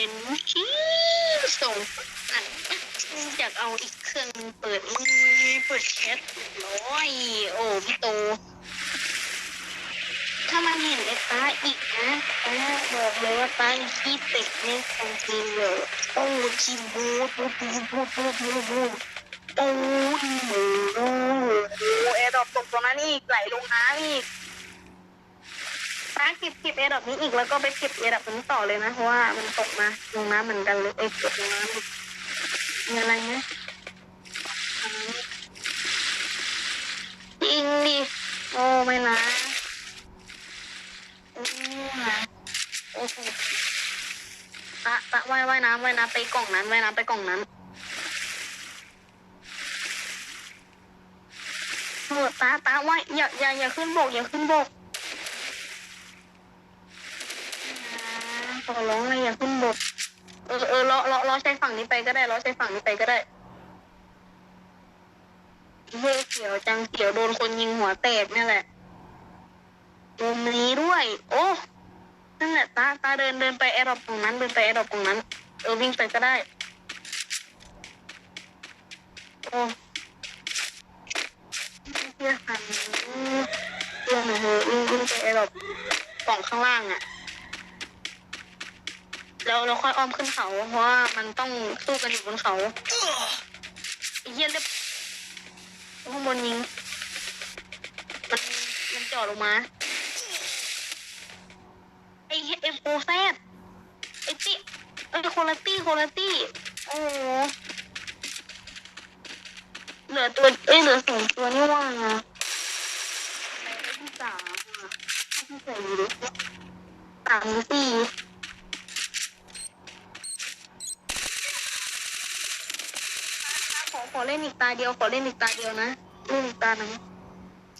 ชี้ส่งอันอยากเอาอีกเครื่องเปิดมือเปิดแชทร้อยโอ้พี่โต ถ้ามันเห็นไอ้ตาอีกนะตาบอกเลยว่าตาขี้เป็ดเนี่ยจริงเลยโอ้ขี้บูดบูดบูดบูดบูดบูโอ้ยโอ้โหแอร์ดรอปตกตรงนั้นอีกไหลลงน้ำอีก ตาเก็บเก็บแอดรอปนี้อีกแล้วก็ไปเก็บแอดรอปนี้ต่อเลยนะเพราะว่ามันตกมาลงน้ำเหมือนกันเลยไอ้ยตกลงน้ำอีกมีอะไรไหมอันนี้จริงดิโอ้ไม่นะโอ้ยโอ้โหตะตะว่ายว่ายน้ำว่ายน้ำไปกล่องนั้นว่ายน้ำไปกล่องนั้นโอ้ตาตาว่ายอย่าอย่าอย่าขึ้นบกอย่าขึ้นบกอ่า ขอร้องเลยอย่าขึ้นบกเออเออล้อล้อล้อใช้ฝั่งนี้ไปก็ได้ล้อใช้ฝั่งนี้ไปก็ได้เฮ้ยเขียวจังเขียวโดนคนยิงหัวแตกนี่แหละมุมนี้ด้วย โอ้นั่นแหละตาตาเดินเดินไปแอร์ดรอปตรงนั้นเดินไปแอร์ดรอปตรงนั้น เออวิ่งไปก็ได้ โอ้เพื่อหันเพื่อหนูเถอะวิ่งวิ่งไปแอร์ดรอปกล่องข้างล่างอะ แล้วเราค่อยอ้อมขึ้นเขา เพราะว่ามันต้องสู้กันอยู่บนเขาไอ้เหี้ยเล็บข้างบนยิง มันมันเจ่อลงมาไอเอ็มโอแซดไอตี้ไอโคลาตี้โคลาตี้โอ้โหเหลือตัวเอ้ยเหลือสองตัวนี่ว่าไงไอที่สามอะที่สี่ดิสามหรือสี่ขอ ขอเล่นอีกตาเดียวขอเล่นอีกตาเดียวนะเล่นอีกตาหนึ่ง